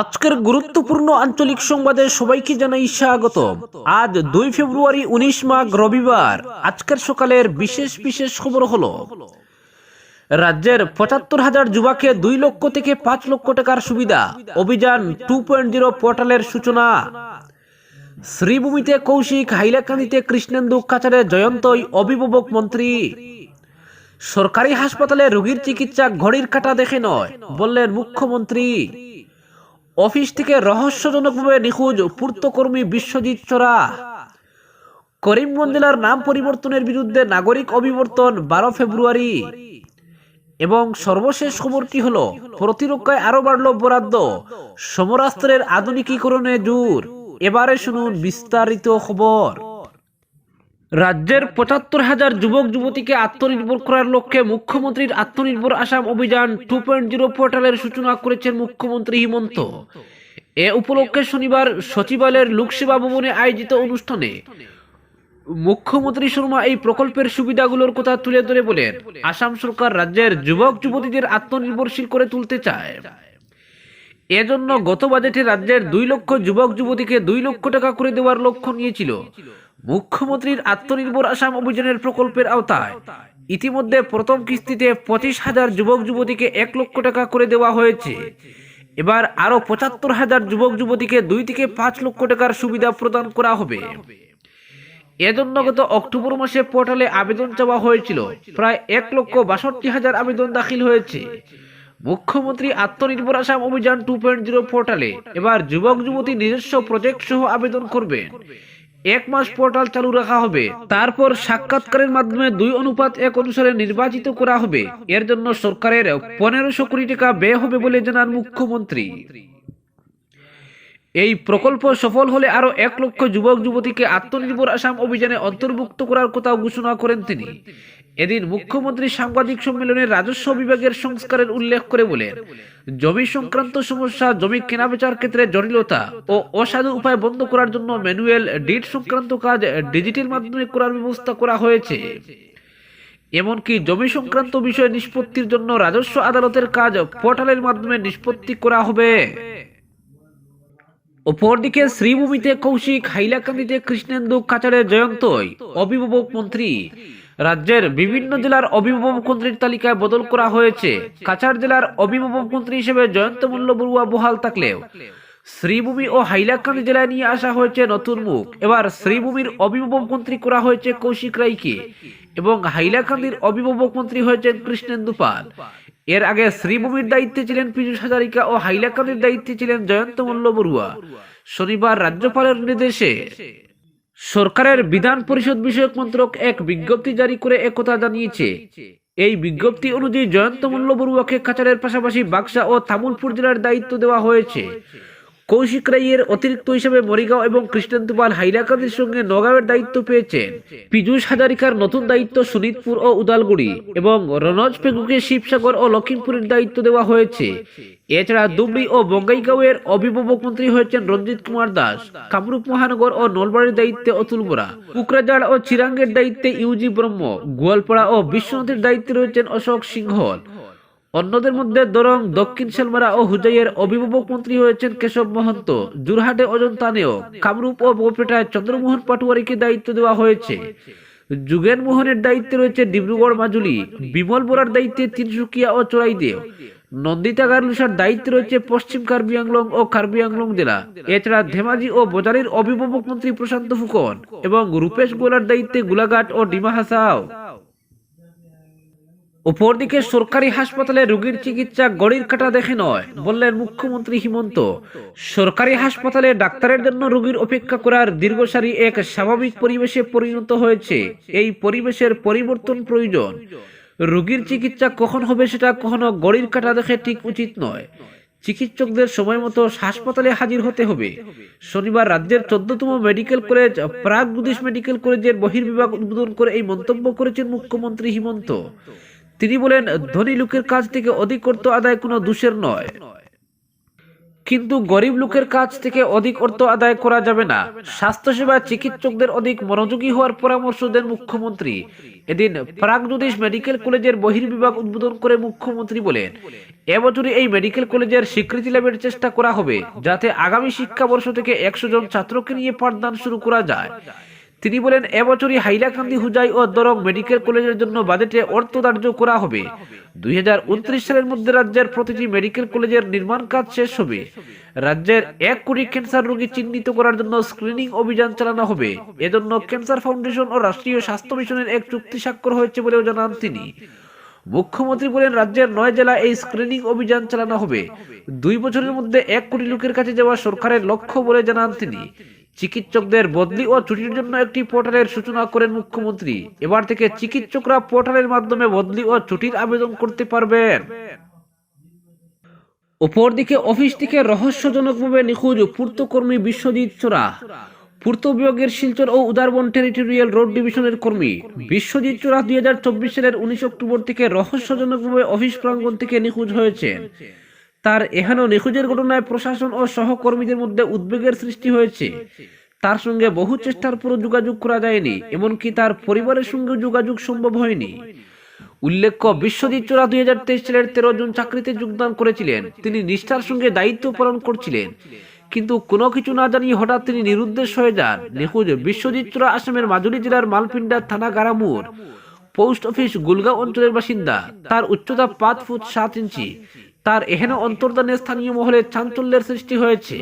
আজকের গুরুত্বপূর্ণ আঞ্চলিক সংবাদে সবাইকে জানাই স্বাগত আজ দুই ফেব্রুয়ারি উনিশ মাঘ রবিবার। আজকের সকালের বিশেষ বিশেষ খবর হলো, রাজ্যের পঁচাত্তর হাজার যুবাকে দুই লক্ষ থেকে পাঁচ লক্ষ টাকার সুবিধা, অভিযান টু পয়েন্ট জিরো পোর্টালের সূচনা। শ্রীভূমিতে কৌশিক হাইলাকান্দিতে কৃষ্ণেন্দু কাচারে জয়ন্তই অভিভাবক মন্ত্রী। সরকারি হাসপাতালে রোগীর চিকিৎসা ঘড়ির কাটা দেখে নয়, বললেন মুখ্যমন্ত্রী। অফিস থেকে রহস্যজনকভাবে নিখোঁজ পূর্তকর্মী বিশ্বজিৎ চোরা। করিমগঞ্জ জেলার নাম পরিবর্তনের বিরুদ্ধে নাগরিক অভিবর্তন বারো ফেব্রুয়ারি। এবং সর্বশেষ খবরটি হল, প্রতিরক্ষায় আরও বাড়ল বরাদ্দ। সমরাস্ত্রের আধুনিকীকরণে জোর। এবারে শুনুন বিস্তারিত খবর। রাজ্যের পঁচাত্তর হাজার যুবক, যুবতীকে আত্মনির্ভর করার লক্ষ্যে মুখ্যমন্ত্রীর আত্মনির্ভর আসাম অভিযান টু পয়েন্ট জিরো পোর্টালের সূচনা করেছেন মুখ্যমন্ত্রী হিমন্ত। এ উপলক্ষে শনিবার সচিবালয়ের লোকসেবা ভবনে আয়োজিত অনুষ্ঠানে মুখ্যমন্ত্রী শর্মা এই প্রকল্পের সুবিধাগুলোর কথা তুলে ধরে বলেন, আসাম সরকার রাজ্যের যুবক, যুবতীদের আত্মনির্ভরশীল করে তুলতে চায়। এজন্য গত বাজেটে রাজ্যের দুই লক্ষ যুবক, যুবতীকে দুই লক্ষ টাকা করে দেওয়ার লক্ষ্য নিয়েছিল। মুখ্যমন্ত্রীর আত্মনির্ভর আসাম অভিযানের প্রকল্পের আওতায়। ইতিমধ্যে প্রথম কিস্তিতে পঁচিশ হাজার যুবক যুবতীকে এক লক্ষ টাকা করে দেওয়া হয়েছে। এবার আরও পঁচাত্তর হাজার যুবক যুবতীকে দুই থেকে পাঁচ লক্ষ টাকার সুবিধা প্রদান করা হবে। এজন্য গত অক্টোবর মাসে পোর্টালে আবেদন চাওয়া হয়েছিল। প্রায় এক লক্ষ বাষট্টি হাজার আবেদন দাখিল হয়েছে। মুখ্যমন্ত্রী আত্মনির্ভর আসাম অভিযান টু পয়েন্ট জিরো পোর্টালে এবার যুবক যুবতী নিজস্ব প্রজেক্ট সহ আবেদন করবেন। এক মাস পোর্টাল চালু রাখা হবে। তারপর সাক্ষাৎকারের মাধ্যমে দুই অনুপাত এক অনুসারে নির্বাচিত করা হবে। এর জন্য সরকারের পনেরোশো কোটি টাকা ব্যয় হবে বলে জানান মুখ্যমন্ত্রী। এই প্রকল্প সফল হলে আরও এক লক্ষ যুবক যুবতীকে আত্মনির্ভর আসাম অভিযানে অন্তর্ভুক্ত করার কথা ঘোষণা করেন তিনি। এদিন মুখ্যমন্ত্রী সাংবাদিক সম্মেলনে রাজস্ব বিভাগের সংস্কারের উল্লেখ করে বলেন, জমি সংক্রান্ত সমস্যা, জমি কেনাবেচার ক্ষেত্রে জটিলতা ও অসাধু উপায় বন্ধ করার জন্য ম্যানুয়াল ডিট সংক্রান্ত কাজ ডিজিটাল মাধ্যমে করার ব্যবস্থা করা হয়েছে। এমনকি জমি সংক্রান্ত বিষয় নিষ্পত্তির জন্য রাজস্ব আদালতের কাজ পোর্টালের মাধ্যমে নিষ্পত্তি করা হবে। অপরদিকে শ্রীভূমিতে কৌশিক হাইলাকান্দিতে কৃষ্ণেন্দু কাচারে জয়ন্তই অভিভাবক মন্ত্রী রাজ্যের বিভিন্ন জেলার অভিভাবক মন্ত্রীর তালিকায় বদল করা হয়েছে। কাছাড় জেলার অভিভাবক মন্ত্রী হিসেবে জয়ন্ত মল্ল বড়ুয়া বহাল থাকলেও শ্রীভূমি ও হাইলাকান্দি জেলায় নিয়ে আসা হয়েছে নতুন মুখ। এবার শ্রীভূমির অভিভাবক মন্ত্রী করা হয়েছে কৌশিক রায়কে এবং হাইলাকান্দির অভিভাবক মন্ত্রী হয়েছেন কৃষ্ণেন্দু পাল। এর আগে শ্রীভূমির দায়িত্বে ছিলেন পীযুষ হাজারিকা ও হাইলাকান্দির দায়িত্বে ছিলেন জয়ন্ত মল্ল বড়ুয়া। শনিবার রাজ্যপালের নির্দেশে সরকারের বিধান পরিষদ বিষয়ক মন্ত্রক এক বিজ্ঞপ্তি জারি করে একথা জানিয়েছে। এই বিজ্ঞপ্তি অনুযায়ী জয়ন্ত মূল্য বড়ুয়াকে কাচারের পাশাপাশি বাক্সা ও তামুলপুর জেলার দায়িত্ব দেওয়া হয়েছে। কৌশিক রাইয়ের অতিরিক্ত হিসেবে মরিগাঁও এবং কৃষ্ণেন্দু পাল সঙ্গে নগাঁওয়ের দায়িত্ব পেয়েছেন। পীযুষ হাজারিকার নতুন দায়িত্ব সুনিতপুর ও উদালগুড়ি এবং রনজ পেগুকে শিবসাগর ও লক্ষিমপুরের দায়িত্ব দেওয়া হয়েছে। এছাড়া দুবড়ি ও বঙ্গাইগাঁওয়ের অভিভাবক মন্ত্রী হয়েছেন রঞ্জিত কুমার দাস। কামরূপ মহানগর ও নলবাড়ির দায়িত্বে অতুল বোরা। কুকরাঝাড় ও চিরাঙ্গের দায়িত্বে ইউজি ব্রহ্ম। গোয়ালপাড়া ও বিশ্বনাথের দায়িত্বে রয়েছেন অশোক সিংহল। অন্যদের মধ্যে দরং, দক্ষিণ সেলমারা ও হুজাইয়ের অভিভাবক মন্ত্রী হয়েছেন কেশব মহন্ত। জুরহাটে অজন্তা নেও কামরূপ ও বরপেটায় চন্দ্রমোহন পাটুয়ারিকে দায়িত্ব দেওয়া হয়েছে। যুগেন মোহনের দায়িত্বে রয়েছে ডিব্রুগড় মাজুলি, বিমল বোরার দায়িত্বে তিনসুকিয়া ও চোরাইদেও। নন্দিতা গার্লুসার দায়িত্বে রয়েছে পশ্চিম কার্বি আংলং ও কার্বি আংলং জেলা। এছাড়া ধেমাজি ও বজারির অভিভাবক মন্ত্রী প্রশান্ত ফুকন এবং রূপেশ গোলার দায়িত্বে গোলাঘাট ও ডিমা হাসাও অপরদিকে সরকারি হাসপাতালে রোগীর চিকিৎসা গড়ির কাটা দেখে নয়, বললেন মুখ্যমন্ত্রী হিমন্ত। সরকারি হাসপাতালে ডাক্তারের জন্য রোগীর অপেক্ষা করার দীর্ঘসারি এক স্বাভাবিক পরিবেশে পরিণত হয়েছে। এই পরিবেশের পরিবর্তন প্রয়োজন। রোগীর চিকিৎসা কখন হবে সেটা কখনো গড়ির কাটা দেখে ঠিক উচিত নয়। চিকিৎসকদের সময় মতো হাসপাতালে হাজির হতে হবে। শনিবার রাজ্যের চোদ্দতম মেডিকেল কলেজ প্রাগ বুদিশ মেডিকেল কলেজের বহির্বিভাগ উদ্বোধন করে এই মন্তব্য করেছেন মুখ্যমন্ত্রী হিমন্ত। তিনি বলেন, ধনী লোকের কাছ থেকে অধিক অর্থ আদায় কোনো দোষের নয়। কিন্তু গরিব লোকের কাছ থেকে অধিক অর্থ আদায় করা যাবে না। স্বাস্থ্যসেবা চিকিৎসকদের অধিক মনোযোগী হওয়ার পরামর্শ দেন মুখ্যমন্ত্রী। এদিন প্রাগজ্যোতিষ মেডিকেল কলেজের বহির্বিভাগ উদ্বোধন করে মুখ্যমন্ত্রী বলেন, এবছরই এই মেডিকেল কলেজের স্বীকৃতি লাভের চেষ্টা করা হবে, যাতে আগামী শিক্ষাবর্ষ থেকে একশো জন ছাত্রকে নিয়ে পাঠদান শুরু করা যায়। তিনি বলেন, এবছরই হাইলাকান্দি, হুজাই ও দরং মেডিকেল কলেজের জন্য বাজেটে অর্থ ধার্য করা হবে। দু হাজার উনত্রিশ সালের মধ্যে রাজ্যের প্রতিটি মেডিকেল কলেজের নির্মাণ কাজ শেষ হবে। রাজ্যের এক কোটি ক্যান্সার রোগী চিহ্নিত করার জন্য স্ক্রিনিং অভিযান চালানো হবে। এজন্য ক্যান্সার ফাউন্ডেশন ও রাষ্ট্রীয় স্বাস্থ্য মিশনের এক চুক্তি স্বাক্ষর হয়েছে বলেও জানান তিনি। মুখ্যমন্ত্রী বলেন, রাজ্যের নয় জেলা এই স্ক্রিনিং অভিযান চালানো হবে। দুই বছরের মধ্যে এক কোটি লোকের কাছে যাওয়া সরকারের লক্ষ্য বলে জানান তিনি। চিকিৎসকদের বদলি ও ছুটির জন্য একটি পোর্টালের সূচনা করেন মুখ্যমন্ত্রী। এবার থেকে চিকিৎসকরা পোর্টালের মাধ্যমে বদলি ও ছুটির আবেদন করতে পারবেন। অপরদিকে অফিস থেকে রহস্যজনকভাবে নিখোঁজ পূর্তকর্মী বিশ্বজিৎ চোরা। পূর্ত বিভাগের শিলচর ও উদারবন টেরিটোরিয়াল রোড ডিভিশনের কর্মী বিশ্বজিৎ চোরা দুই হাজার চব্বিশ সালের উনিশ অক্টোবর থেকে রহস্যজনকভাবে অফিস প্রাঙ্গণ থেকে নিখোঁজ হয়েছেন। তার এহেন নিখোঁজের ঘটনায় প্রশাসন ও সহকর্মীদের মধ্যে উদ্বেগের সৃষ্টি হয়েছে। তার সঙ্গে বহু চেষ্টার পরও যোগাযোগ করা যায়নি, এমনকি তার পরিবারের সঙ্গে যোগাযোগ সম্ভব হয়নি। উল্লেখ্য, বিশ্বজিৎ চোরা দুই হাজার তেইশ সালের তেরো জন চাকরিতে যোগদান করেছিলেন। তিনি নিষ্ঠার সঙ্গে দায়িত্ব পালন করছিলেন। কিন্তু কোনো কিছু না জানিয়ে হঠাৎ তিনি নিরুদ্দেশ হয়ে যান। নিখোঁজ বিশ্বজিৎ চোরা আসামের মাজুলি জেলার মালপিন্ডা থানা গারামুর, পোস্ট অফিস গুলগাঁও অঞ্চলের বাসিন্দা। তার উচ্চতা পাঁচ ফুট সাত ইঞ্চি। তার এহেন অন্তর্দানে স্থানীয় মহলে চাঞ্চল্যের সৃষ্টি হয়েছে।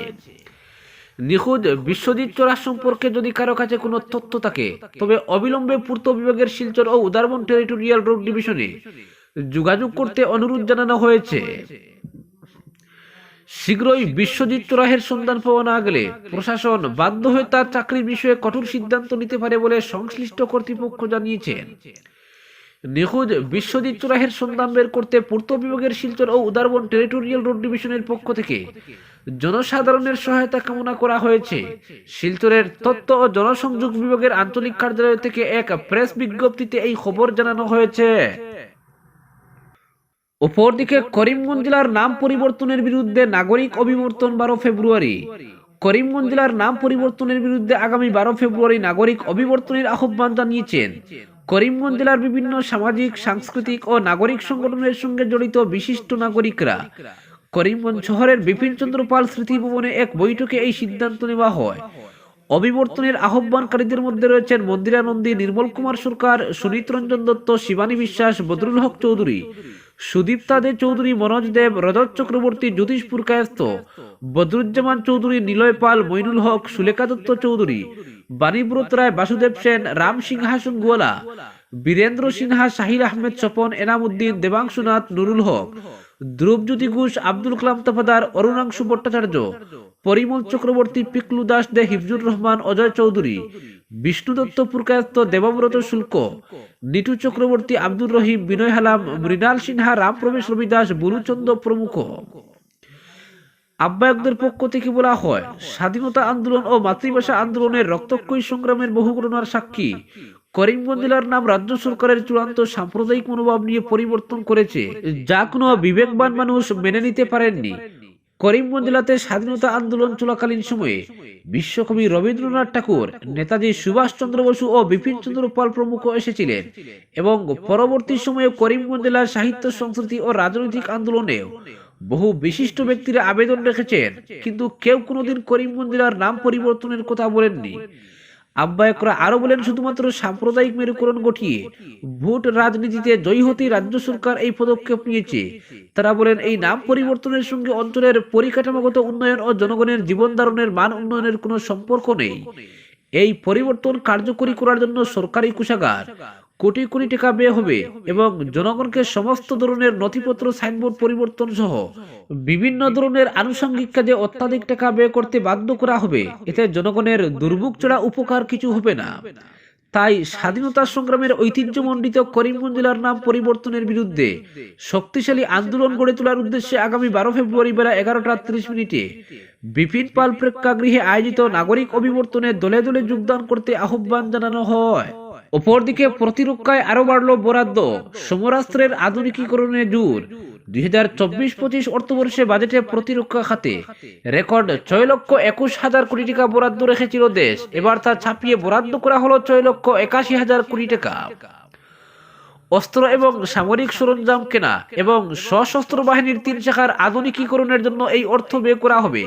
নিখোঁজ বিশ্বজিৎ চোরা সম্পর্কে যদি কারও কাছে কোনো তথ্য থাকে, তবে অবিলম্বে পূর্ত বিভাগের শিলচর ও উদারবন টেরিটোরিয়াল রোড ডিভিশনে যোগাযোগ করতে অনুরোধ জানানো হয়েছে। শীঘ্রই বিশ্বজিৎ চোরাহের সন্ধান পাওয়া না গেলে প্রশাসন বাধ্য হয়ে তার চাকরির বিষয়ে কঠোর সিদ্ধান্ত নিতে পারে বলে সংশ্লিষ্ট কর্তৃপক্ষ জানিয়েছেন। নিখোঁজ বিশ্বজিৎ চোরাহের সন্ধান বের করতে পূর্ত বিভাগের শিলচর ও উদারবন টেরিটোরিয়াল রোড ডিভিশনের পক্ষ থেকে জনসাধারণের সহায়তা কামনা করা হয়েছে। শিলচরের তথ্য ও জনসংযোগ বিভাগের আঞ্চলিক কার্যালয় থেকে এক প্রেস বিজ্ঞপ্তিতে এই খবর জানানো হয়েছে। অপরদিকে করিমগঞ্জ জেলার নাম পরিবর্তনের বিরুদ্ধে নাগরিক অভিবর্তন বারো ফেব্রুয়ারি। করিমগঞ্জ জেলার নাম পরিবর্তনের বিরুদ্ধে আগামী বারো ফেব্রুয়ারি নাগরিক অভিবর্তনের আহ্বান জানিয়েছেন। করিমগঞ্জ জেলার বিভিন্ন সামাজিক, সাংস্কৃতিক ও নাগরিক সংগঠনের সঙ্গে জড়িত বিশিষ্ট নাগরিকরা করিমগঞ্জ শহরের বিপিন চন্দ্র পাল স্মৃতি ভবনে এক বৈঠকে এই সিদ্ধান্ত নেওয়া হয়। অবিবর্তনের আহ্বানকারীদের মধ্যে রয়েছেন মন্দিরানন্দী নির্মল কুমার সরকার, সুনীত রঞ্জন দত্ত, শিবানী বিশ্বাস, বদরুল হক চৌধুরী। সুদীপ্তা দে চৌধুরী মনোজ দেব, রজত চক্রবর্তী জ্যোতিষপুর পুরকায়স্ত বদরুজ্জামান চৌধুরী নিলয় পাল, মইনুল হক, সুলেখা দত্ত চৌধুরী, বাণীব্রত রায়, বাসুদেব সেন, রাম সিংহাসন গোয়ালা, বীরেন্দ্র সিনহা শাহির আহমেদ স্বপন এনামুদ্দিন দেবাংশুনাথ নুরুল হক। ধ্রুবজ্যোতি ঘোষ, আব্দুল কালাম তফাদার, অরুণাংশু ভট্টাচার্য, পরিমল চক্রবর্তী, পিকলু দাস দে, হিফজুর রহমান, অজয় চৌধুরী, বিষ্ণু দত্ত পুরকায়স্ত দেবব্রত শুল্ক, নিটু চক্রবর্তী, আব্দুর রহিম, বিনয় হালাম, মৃণাল সিনহা রামপ্রমেশ রবিদাস, বুলুচন্দ্র প্রমুখ। আহ্বায়কদের পক্ষ থেকে বলা হয়, স্বাধীনতা আন্দোলন ও মাতৃভাষা আন্দোলনের রক্তক্ষয়ী সংগ্রামের বহু ঘটনার সাক্ষী। করিমগঞ্জ জেলার নাম রাজ্য সরকারের চূড়ান্ত সাম্প্রদায়িক মনোভাব নিয়ে পরিবর্তন করেছে, যা কোনো বিবেকবান মানুষ মেনে নিতে পারেননি। করিমগঞ্জ জেলাতে স্বাধীনতা আন্দোলন চলাকালীন সময়ে বিশ্বকবি রবীন্দ্রনাথ ঠাকুর, নেতাজি সুভাষচন্দ্র বসু ও বিপিন চন্দ্র পাল প্রমুখ এসেছিলেন এবং পরবর্তী সময়ে করিমগঞ্জ জেলার সাহিত্য, সংস্কৃতি ও রাজনৈতিক আন্দোলনেও বহু বিশিষ্ট ব্যক্তিরা আবেদন রেখেছেন, কিন্তু কেউ কোনোদিন করিমগঞ্জ জেলার নাম পরিবর্তনের কথা বলেননি। আহ্বায়করা আরও বলেন, শুধুমাত্র সাম্প্রদায়িক মেরুকরণ ঘটিয়ে ভোট রাজনীতিতে জয়ী হতে রাজ্য সরকার এই পদক্ষেপ নিয়েছে। তারা বলেন, এই নাম পরিবর্তনের সঙ্গে অঞ্চলের পরিকাঠামোগত উন্নয়ন ও জনগণের জীবন ধারণের মান উন্নয়নের কোনো সম্পর্ক নেই। এই পরিবর্তন কার্যকরী করার জন্য সরকারি কোষাগার কোটি কোটি টাকা ব্যয় হবে এবং জনগণকে সমস্ত ধরনের নথিপত্র, সাইনবোর্ড পরিবর্তন সহ বিভিন্ন ধরনের আনুষঙ্গিক কাজে অত্যাধিক টাকা ব্যয় করতে বাধ্য করা হবে। এতে জনগণের দুর্ভোগ ছাড়া উপকার কিছু হবে না। তাই স্বাধীনতা সংগ্রামের ঐতিহ্যমণ্ডিত করিমগঞ্জ জেলার নাম পরিবর্তনের বিরুদ্ধে শক্তিশালী আন্দোলন গড়ে তোলার উদ্দেশ্যে আগামী বারো ফেব্রুয়ারি বেলা এগারোটা ত্রিশ মিনিটে বিপিন পাল প্রেক্ষাগৃহে আয়োজিত নাগরিক অভিবর্তনে দলে দলে যোগদান করতে আহ্বান জানানো হয়। অপরদিকে প্রতিরক্ষায় আরও বাড়ল বরাদ্দ। সমরাস্ত্রের আধুনিকীকরণে জোর। দুই হাজার চব্বিশ পঁচিশ অর্থবর্ষে বাজেটে প্রতিরক্ষা খাতে রেকর্ড ছয় লক্ষ একুশ হাজার কোটি টাকা বরাদ্দ রেখেছিল দেশ। এবার তা ছাপিয়ে বরাদ্দ করা হলো ছয় লক্ষ একাশি হাজার কোটি টাকা। অস্ত্র এবং সামরিক সরঞ্জাম কেনা এবং সশস্ত্র বাহিনীর তিন শাখার আধুনিকীকরণের জন্য এই অর্থ ব্যয় করা হবে।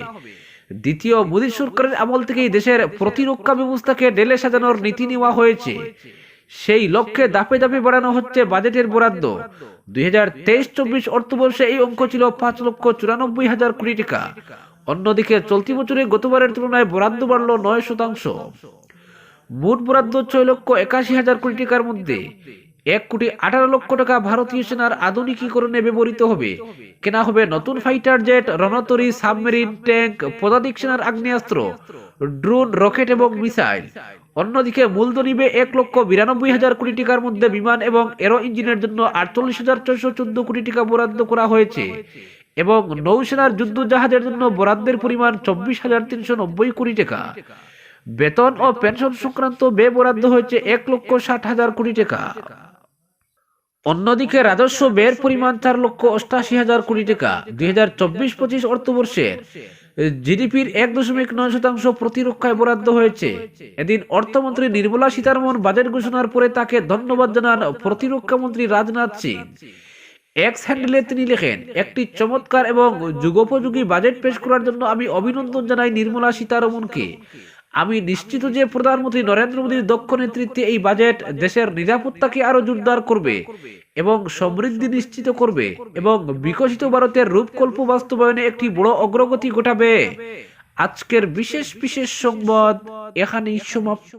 দ্বিতীয় মোদী সরকারের আমল থেকেই দেশের প্রতিরক্ষা ব্যবস্থাকে ডেলে সাজানোর নীতি নেওয়া হয়েছে। সেই লক্ষ্যে দাপে দাপে বাড়ানো হচ্ছে বাজেটের বরাদ্দ। দুই হাজার তেইশ চব্বিশ অর্থবর্ষে এই অঙ্ক ছিল পাঁচ লক্ষ চুরানব্বই হাজার কোটি টাকা। অন্যদিকে চলতি বছরে গতবারের তুলনায় বরাদ্দ বাড়ল নয় শতাংশ। মোট বরাদ্দ ছয় লক্ষ একাশি হাজার কোটি টাকার মধ্যে। এক কোটি আঠারো লক্ষ টাকা ভারতীয় সেনার আধুনিকীকরণে ব্যবহৃত হবে। কেনা হবে নতুন ফাইটার জেট রণতরী সাবমেরিন ট্যাঙ্ক পদাতিক সেনার আগ্নেয়াস্ত্র ড্রোন রকেট এবং মিসাইল অন্যদিকে মূলধনিবে এক লক্ষ বিরানব্বই হাজার কোটি টাকার মধ্যে বিমান এবং এরো ইঞ্জিনের জন্য আটচল্লিশ হাজার ছয়শো চোদ্দ কোটি টাকা বরাদ্দ করা হয়েছে এবং নৌসেনার যুদ্ধ জাহাজের জন্য বরাদ্দের পরিমাণ চব্বিশ হাজার তিনশো নব্বই কোটি টাকা। বেতন ও পেনশন সংক্রান্ত ব্যয় বরাদ্দ হয়েছে এক লক্ষ ষাট হাজার কোটি টাকা। অন্যদিকে রাজস্ব ব্যয়ের পরিমাণ চার লক্ষ অষ্টাশি হাজার কোটি টাকা। দুই হাজার চব্বিশ পঁচিশ অর্থবর্ষের জিডিপির এক দশমিক নয় শতাংশ প্রতিরক্ষায় বরাদ্দ হয়েছে। এদিন অর্থমন্ত্রী নির্মলা সীতারমন বাজেট ঘোষণার পরে তাকে ধন্যবাদ জানান প্রতিরক্ষা মন্ত্রী রাজনাথ সিং। এক্স হ্যান্ডেলে তিনি লেখেন, একটি চমৎকার এবং যুগোপযোগী বাজেট পেশ করার জন্য আমি অভিনন্দন জানাই নির্মলা সীতারমনকে। আমি নিশ্চিত যে প্রধানমন্ত্রী নরেন্দ্র মোদীর দক্ষ নেতৃত্বে এই বাজেট দেশের নিরাপত্তাকে আরও জোরদার করবে এবং সমৃদ্ধি নিশ্চিত করবে এবং বিকশিত ভারতের রূপকল্প বাস্তবায়নে একটি বড় অগ্রগতি ঘটাবে। আজকের বিশেষ বিশেষ সংবাদ এখানেই সমাপ্ত।